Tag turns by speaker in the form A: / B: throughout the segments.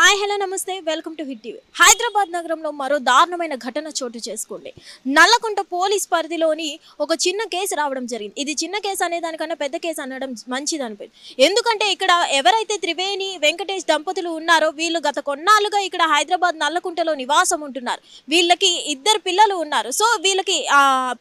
A: Hi hello namaste. Welcome to hit TV. Hyderabad నగరంలో మరో దారుణమైన ఘటన చోటు చేసుకోండి. నల్లకుంట పోలీస్ పరిధిలోని ఒక చిన్న కేసు రావడం జరిగింది. ఇది చిన్న కేసు అనే దానికన్నా పెద్ద కేసు అనడం మంచిది అనిపింది ఎందుకంటే ఇక్కడ ఎవరైతే త్రివేణి వెంకటేష్ దంపతులు ఉన్నారో వీళ్ళు గత కొన్నాళ్ళుగా ఇక్కడ హైదరాబాద్ నల్లకుంటలో నివాసం ఉంటున్నారు. వీళ్ళకి ఇద్దరు పిల్లలు ఉన్నారు. సో వీళ్ళకి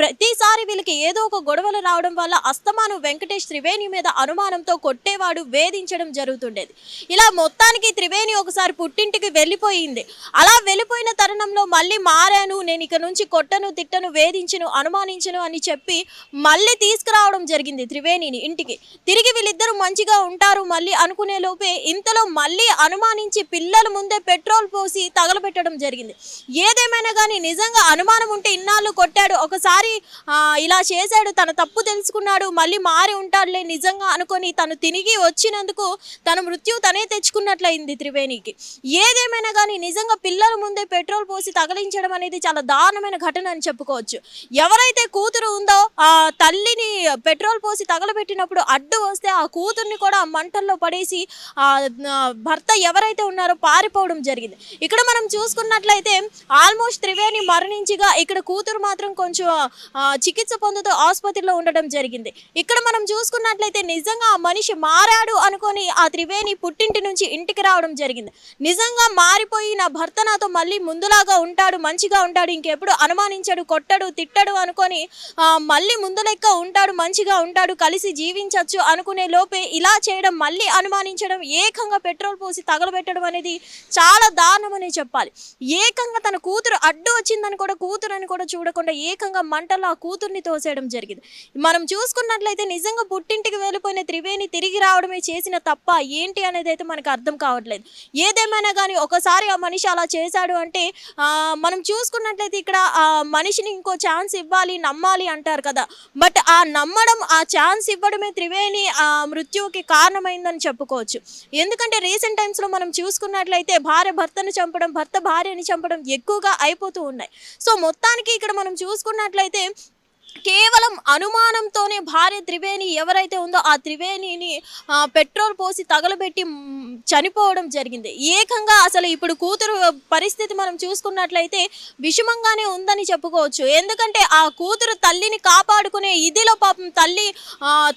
A: ప్రతిసారి వీళ్ళకి ఏదో ఒక గొడవలు రావడం వల్ల అస్తమాను వెంకటేష్ త్రివేణి మీద అనుమానంతో కొట్టేవాడు వేధించడం జరుగుతుండేది. ఇలా మొత్తానికి త్రివేణి ఒకసారి పుట్టింటికి వెళ్ళిపోయింది. అలా వెళ్ళిపోయిన తరుణంలో మళ్ళీ మారాను నేను ఇక నుంచి కొట్టను తిట్టను వేధించను అనుమానించను అని చెప్పి మళ్ళీ తీసుకురావడం జరిగింది త్రివేణిని ఇంటికి. తిరిగి వీళ్ళిద్దరూ మంచిగా ఉంటారు మళ్ళీ అనుకునే లోపే ఇంతలో మళ్ళీ అనుమానించి పిల్లల ముందే పెట్రోల్ పోసి తగలబెట్టడం జరిగింది. ఏదేమైనా కానీ నిజంగా అనుమానం ఉంటే ఇన్నాళ్ళు కొట్టాడు ఒకసారి ఇలా చేశాడు తన తప్పు తెలుసుకున్నాడు మళ్ళీ మారి ఉంటాడులే నిజంగా అనుకొని తను తిరిగి వచ్చినందుకు తన మృత్యు తనే తెచ్చుకున్నట్లయింది త్రివేణికి. ఏదేమైనా కానీ నిజంగా పిల్లల ముందే పెట్రోల్ పోసి తగిలించడం అనేది చాలా దారుణమైన ఘటన అని చెప్పుకోవచ్చు. ఎవరైతే కూతురు ఉందో ఆ తల్లిని పెట్రోల్ పోసి తగలబెట్టినప్పుడు అడ్డు వస్తే ఆ కూతుర్ని కూడా ఆ మంటల్లో పడేసి ఆ భర్త ఎవరైతే ఉన్నారో పారిపోవడం జరిగింది. ఇక్కడ మనం చూసుకున్నట్లయితే ఆల్మోస్ట్ త్రివేణి మరణించిగా ఇక్కడ కూతురు మాత్రం కొంచెం చికిత్స పొందుతూ ఆసుపత్రిలో ఉండడం జరిగింది. ఇక్కడ మనం చూసుకున్నట్లయితే నిజంగా ఆ మనిషి మారాడు అనుకొని ఆ త్రివేణి పుట్టింటి నుంచి ఇంటికి రావడం జరిగింది. నిజంగా మారిపోయి నా భర్త నాతో మళ్ళీ ముందులాగా ఉంటాడు మంచిగా ఉంటాడు ఇంకెప్పుడు అనుమానించడు కొట్టడు తిట్టడు అనుకొని మళ్ళీ ముందు లెక్క ఉంటాడు మంచిగా ఉంటాడు కలిసి జీవించవచ్చు అనుకునే లోపే ఇలా చేయడం మళ్ళీ అనుమానించడం ఏకంగా పెట్రోల్ పోసి తగలబెట్టడం అనేది చాలా దారుణమనే చెప్పాలి. ఏకంగా తన కూతురు అడ్డు వచ్చిందని కూడా కూతురని కూడా చూడకుండా ఏకంగా మంటల్లో ఆ కూతుర్ని తోసేయడం జరిగింది. మనం చూసుకున్నట్లయితే నిజంగా పుట్టింటికి వెళ్ళిపోయిన త్రివేణి తిరిగి రావడమే చేసిన తప్ప ఏంటి అనేది అయితే మనకు అర్థం కావట్లేదు. ఏదేమైనా కానీ ఒకసారి ఆ మనిషి అలా చేశాడు అంటే మనం చూసుకున్నట్లయితే ఇక్కడ ఆ మనిషిని ఇంకో ఛాన్స్ ఇవ్వాలి నమ్మాలి అంటారు కదా. బట్ ఆ నమ్మడం ఆ ఛాన్స్ ఇవ్వడమే త్రివేణి ఆ మృత్యువుకి కారణమైందని చెప్పుకోవచ్చు. ఎందుకంటే రీసెంట్ టైమ్స్లో మనం చూసుకున్నట్లయితే భార్య భర్తను చంపడం భర్త భార్యని చంపడం ఎక్కువగా అయిపోతూ ఉన్నాయి. సో మొత్తానికి ఇక్కడ మనం చూసుకున్నట్లయితే కేవలం అనుమానంతోనే భార్య త్రివేణి ఎవరైతే ఉందో ఆ త్రివేణిని పెట్రోల్ పోసి తగలబెట్టి చనిపోవడం జరిగింది. ఏకంగా అసలు ఇప్పుడు కూతురు పరిస్థితి మనం చూసుకున్నట్లయితే విషమంగానే ఉందని చెప్పుకోవచ్చు. ఎందుకంటే ఆ కూతురు తల్లిని కాపాడుకునే ఇదిలో పాపం తల్లి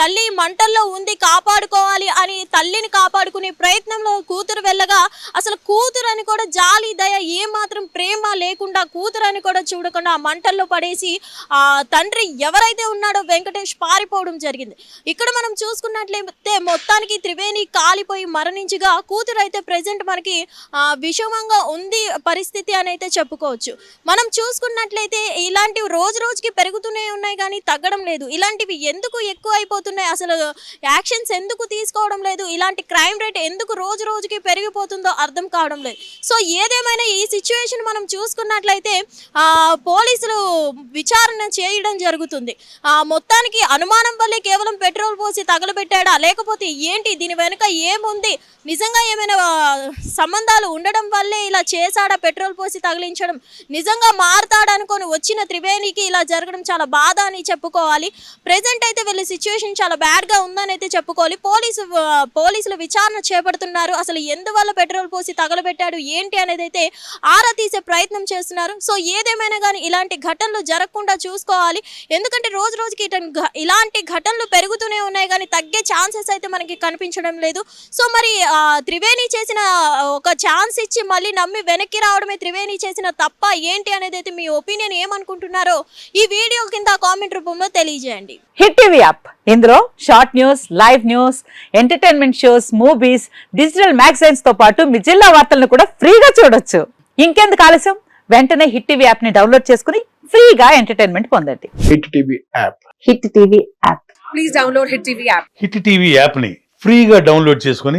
A: తల్లి మంటల్లో ఉంది కాపాడుకోవాలి అని తల్లిని కాపాడుకునే ప్రయత్నంలో కూతురు వెళ్ళగా అసలు కూతురు అని కూడా జాలి దయ ఏమాత్రం ప్రేమ లేకుండా కూతురు అని కూడా చూడకుండా మంటల్లో పడేసి ఆ తండ్రి ఎవరైతే ఉన్నాడో వెంకటేష్ పారిపోవడం జరిగింది. ఇక్కడ మనం చూసుకున్నట్లయితే మొత్తానికి త్రివేణి కాలిపోయి మరణించగా కూతురు అయితే ప్రజెంట్ మనకి విషమంగా ఉంది పరిస్థితి అని అయితే చెప్పుకోవచ్చు. మనం చూసుకున్నట్లయితే ఇలాంటివి రోజు రోజుకి పెరుగుతూనే ఉన్నాయి కానీ తగ్గడం లేదు. ఇలాంటివి ఎందుకు ఎక్కువ అయిపోతున్నాయి? అసలు యాక్షన్స్ ఎందుకు తీసుకోవడం లేదు? ఇలాంటి క్రైమ్ రేట్ ఎందుకు రోజు రోజుకి పెరిగిపోతుందో అర్థం కావడం లేదు. సో ఏదేమైనా ఈ సిచ్యువేషన్ మనం చూసుకున్నట్లయితే పోలీసులు విచారణ చేయడం జరుగుతుంది. జరుగుతుంది. ఆ మొత్తానికి అనుమానం వల్లే కేవలం పెట్రోల్ పోసి తగలబెట్టాడా? లేకపోతే ఏంటి? దీని వెనుక ఏముంది? నిజంగా ఏమైనా సంబంధాలు ఉండడం వల్లే ఇలా చేశాడా పెట్రోల్ పోసి తగిలించడం. నిజంగా మారతాడనుకొని వచ్చిన త్రివేణికి ఇలా జరగడం చాలా బాధ అని చెప్పుకోవాలి. ప్రజెంట్ అయితే వీళ్ళ సిచ్యువేషన్ చాలా బ్యాడ్గా ఉందని అయితే చెప్పుకోవాలి. పోలీసు పోలీసులు విచారణ చేపడుతున్నారు. అసలు ఎందువల్ల పెట్రోల్ పోసి తగలబెట్టాడు ఏంటి అనేది అయితే ఆరా తీసే ప్రయత్నం చేస్తున్నారు. సో ఏదేమైనా కానీ ఇలాంటి ఘటనలు జరగకుండా చూసుకోవాలి. ఎందుకంటే రోజు రోజుకి ఇలాంటి ఘటనలు పెరుగుతూనే ఉన్నాయి. కానీ తగ్గే ఛాన్సెస్ అయితే మనకి కనిపించడం లేదు. సో మరి త్రివేణి చేసిన ఒక ఛాన్స్ ఇచ్చి మళ్ళీ నమ్మి వెనక్కి రావడమే త్రివేణి చేసిన తప్ప ఏంటి అనేది అయితే మీ ఒపీనియన్ ఏమనుకుంటున్నారో ఈ వీడియో కింద కామెంట్ రూపంలో తెలియజేయండి.
B: Hit TV app. ఇందులో short news live news entertainment shows movies digital మ్యాగజైన్స్తో పాటు మీ జిల్లా వార్తలను కూడా ఫ్రీగా చూడొచ్చు. ఇంకెందుకు ఆలస్యం? వెంటనే హిట్ టీవీ యాప్ని డౌన్లోడ్ చేసుకుని ఫ్రీగా ఎంటర్టైన్మెంట్ పొందండి.
C: Hit TV app.
B: Hit TV app.
D: Please download Hit TV app.
E: Hit TV యాప్ని ఫ్రీగా డౌన్లోడ్ చేసుకొని